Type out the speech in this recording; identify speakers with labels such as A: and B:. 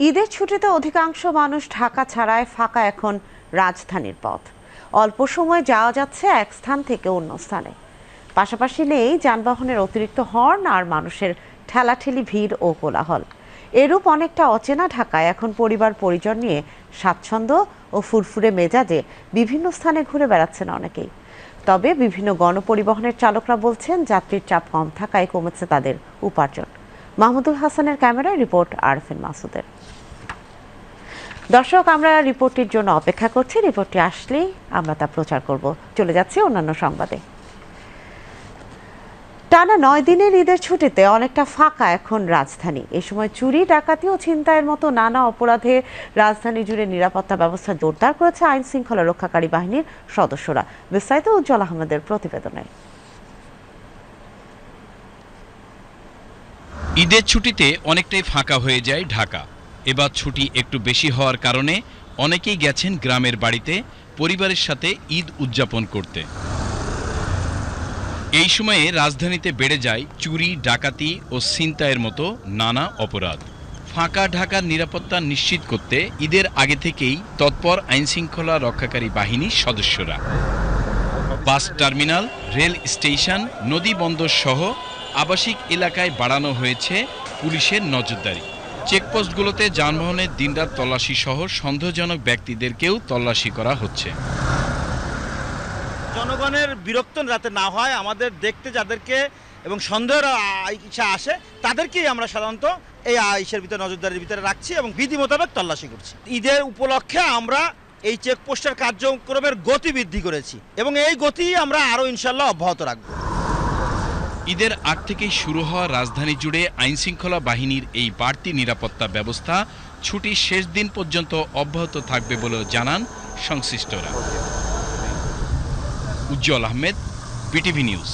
A: ঈদের ছুটিতে অধিকাংশ মানুষ ঢাকা ছাড়ায় ফাঁকা এখন রাজধানীর পথ। অল্প সময় যাওয়া যাচ্ছে এক স্থান থেকে অন্য স্থানে। পাশাপাশি নেই যানবাহনের অতিরিক্ত হর্ন আর মানুষের ঠেলাঠেলি ভিড় ও কোলাহল। এরূপ অনেকটা অচেনা ঢাকায় এখন পরিবার পরিজন নিয়ে স্বাচ্ছন্দ্য ও ফুরফুরে মেজাজে বিভিন্ন স্থানে ঘুরে বেড়াচ্ছেন অনেকেই। তবে বিভিন্ন গণপরিবহনের চালকরা বলছেন, যাত্রীর চাপ কম থাকায় কমেছে তাদের উপার্জন। মাহমুদুল হাসানের ক্যামেরায় রিপোর্ট আরফিন মাসুদের। দর্শক, আমরা রিপোর্টটির জন্য অপেক্ষা করছি। রিপোর্টটি আসলেই আমরা তা প্রচার করব। চলে যাচ্ছি অন্যান্য সংবাদে। টানা নয় দিনের ঈদের ছুটিতে অনেকটা ফাঁকা এখন রাজধানী। এ সময় চুরি, ডাকাতি ও ছিনতাইয়ের মতো নানা অপরাধে রাজধানী জুড়ে নিরাপত্তা ব্যবস্থা জোরদার করেছে আইন শৃঙ্খলা রক্ষাকারী বাহিনীর সদস্যরা। বিস্তারিত উজ্জ্বল আহমেদের প্রতিবেদনে।
B: ঈদের ছুটিতে অনেকটাই ফাঁকা হয়ে যায় ঢাকা। এবার ছুটি একটু বেশি হওয়ার কারণে অনেকেই গেছেন গ্রামের বাড়িতে পরিবারের সাথে ঈদ উদযাপন করতে। এই সময়ে রাজধানীতে বেড়ে যায় চুরি, ডাকাতি ও ছিনতাইয়ের মতো নানা অপরাধ। ফাঁকা ঢাকার নিরাপত্তা নিশ্চিত করতে ঈদের আগে থেকেই তৎপর আইনশৃঙ্খলা রক্ষাকারী বাহিনীর সদস্যরা। বাস টার্মিনাল, রেল স্টেশন, নদী বন্দর সহ আবাসিক এলাকায় বাড়ানো হয়েছে পুলিশের নজরদারি। চেকপোস্টগুলোতে যানবাহনের দিনরাত তল্লাশি সহ সন্দেহজনক ব্যক্তিদেরকেও তল্লাশি করা হচ্ছে।
C: জনগণের বিরক্ত যাতে না হয়, আমাদের দেখতে যাদেরকে এবং সন্দেহের ইচ্ছা আসে, তাদেরকেই আমরা সাধারণত এই ইসের ভিতরে নজরদারির ভিতরে রাখছি এবং বিধি মোতাবেক তল্লাশি করছি। ঈদের উপলক্ষে আমরা এই চেকপোস্টের কার্যক্রমের গতি বৃদ্ধি করেছি এবং এই গতি আমরা আরও ইনশাল্লাহ অব্যাহত রাখব।
B: ঈদের আগ থেকেই শুরু হওয়া রাজধানী জুড়ে আইনশৃঙ্খলা বাহিনীর এই বাড়তি নিরাপত্তা ব্যবস্থা ছুটির শেষ দিন পর্যন্ত অব্যাহত থাকবে বলেও জানান সংশ্লিষ্টরা। Ujjwal Ahmed, BTV news.